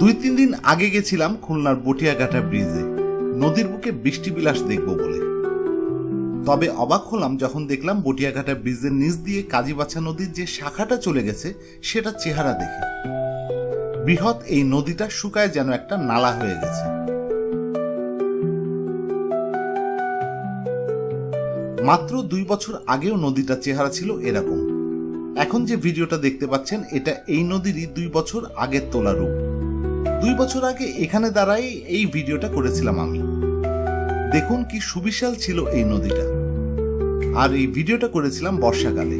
দুই তিন দিন আগে গেছিলাম খুলনার বটিয়াঘাটা ব্রিজে। নদীর বুকে বৃষ্টি বিলাস দেখব বলে। তবে অবাক হলাম যখন দেখলাম বটিয়াঘাটা ব্রিজের নিচ দিয়ে কাজীবাছা নদীর যে শাখাটা চলে গেছে, সেটা চেহারা দেখে। বৃহৎ এই নদীটা শুকায় যেন একটা নালা হয়ে গেছে। মাত্র দুই বছর আগেও নদীটার চেহারা ছিল এরকম। এখন যে ভিডিওটা দেখতে পাচ্ছেন, এটা এই নদীরই দুই বছর আগের তোলা রূপ। দুই বছর আগে এখানে দাঁড়াই এই ভিডিওটা করেছিলাম আমি। দেখুন কি সুবিশাল ছিল এই নদীটা। আর এই ভিডিওটা করেছিলাম বর্ষাকালে।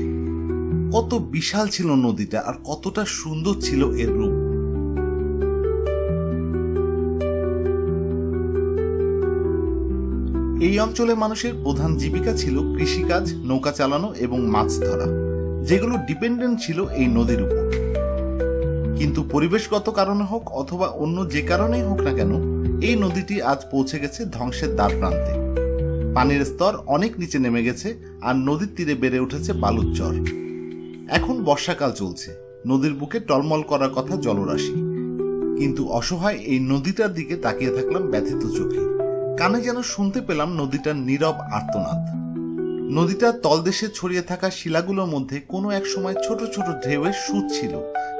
কত বিশাল ছিল নদীটা আর কতটা সুন্দর ছিল এর রূপ। এই অঞ্চলে মানুষের প্রধান জীবিকা ছিল কৃষিকাজ, নৌকা চালানো এবং মাছ ধরা, যেগুলো ডিপেন্ডেন্ট ছিল এই নদীর উপর। কিন্তু পরিবেশগত কারণে হোক অথবা অন্য যে কারণেই হোক না কেন, এই নদীটি আজ পৌঁছে গেছে ধ্বংসের দ্বার প্রান্তে। পানির স্তর অনেক নিচে নেমে গেছে আর নদীর তীরে বেড়ে উঠেছে বালুর চর এখন বর্ষাকাল চলছে। নদীর বুকে টলমল করার কথা জলরাশি। কিন্তু অসহায় এই নদীটার দিকে তাকিয়ে থাকলাম ব্যথিত চোখে। কানে যেন শুনতে পেলাম নদীটার নীরব আর্তনাদ। নদীটার তলদেশে ছড়িয়ে থাকা শিলাগুলোর মধ্যে কোনো এক সময় ছোট ছোট ঢেউয়ের সুর ছিল।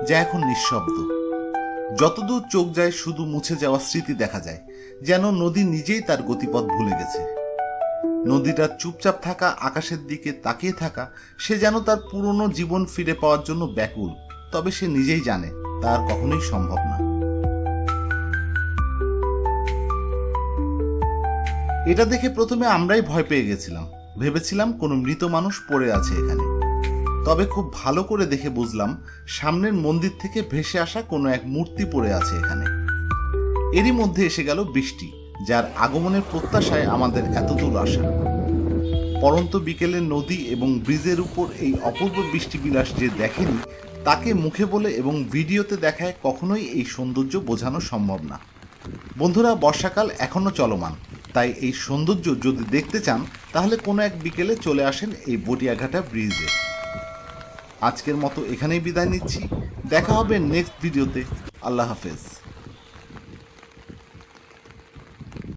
যা এখন নিঃশব্দ। যতদূর চোখ যায়, শুধু মুছে যাওয়া স্মৃতি দেখা যায়, যেন নদী নিজেই তার গতিপথ ভুলে গেছে। নদীটার চুপচাপ থাকা, আকাশের দিকে তাকিয়ে থাকা, সে যেন তার পুরনো জীবন ফিরে পাওয়ার জন্য ব্যাকুল, তবে সে নিজেই জানে তার কখনোই সম্ভব না। এটা দেখে প্রথমে আমরাই ভয় পেয়ে গেছিলাম। ভেবেছিলাম কোনো মৃত মানুষ পড়ে আছে এখানে। তবে খুব ভালো করে দেখে বুঝলাম, সামনের মন্দির থেকে ভেসে আসা কোনো এক মূর্তি পড়ে আছে এখানে। এরই মধ্যে এসে গেল বৃষ্টি, যার আগমনের প্রত্যাশায় আমাদের এতদূর আসা। পরন্ত বিকেলে নদী এবং ব্রিজের উপর এই অপূর্ব বৃষ্টি বিলাস যে দেখেনি, তাকে মুখে বলে এবং ভিডিওতে দেখায় কখনোই এই সৌন্দর্য বোঝানো সম্ভব না। বন্ধুরা, বর্ষাকাল এখনও চলমান, তাই এই সৌন্দর্য যদি দেখতে চান, তাহলে কোনো এক বিকেলে চলে আসেন এই বটিয়াঘাটা ব্রিজে। আজকের মতো এখানেই বিদায় নিচ্ছি। দেখা হবে নেক্সট ভিডিওতে আল্লাহ হাফেজ।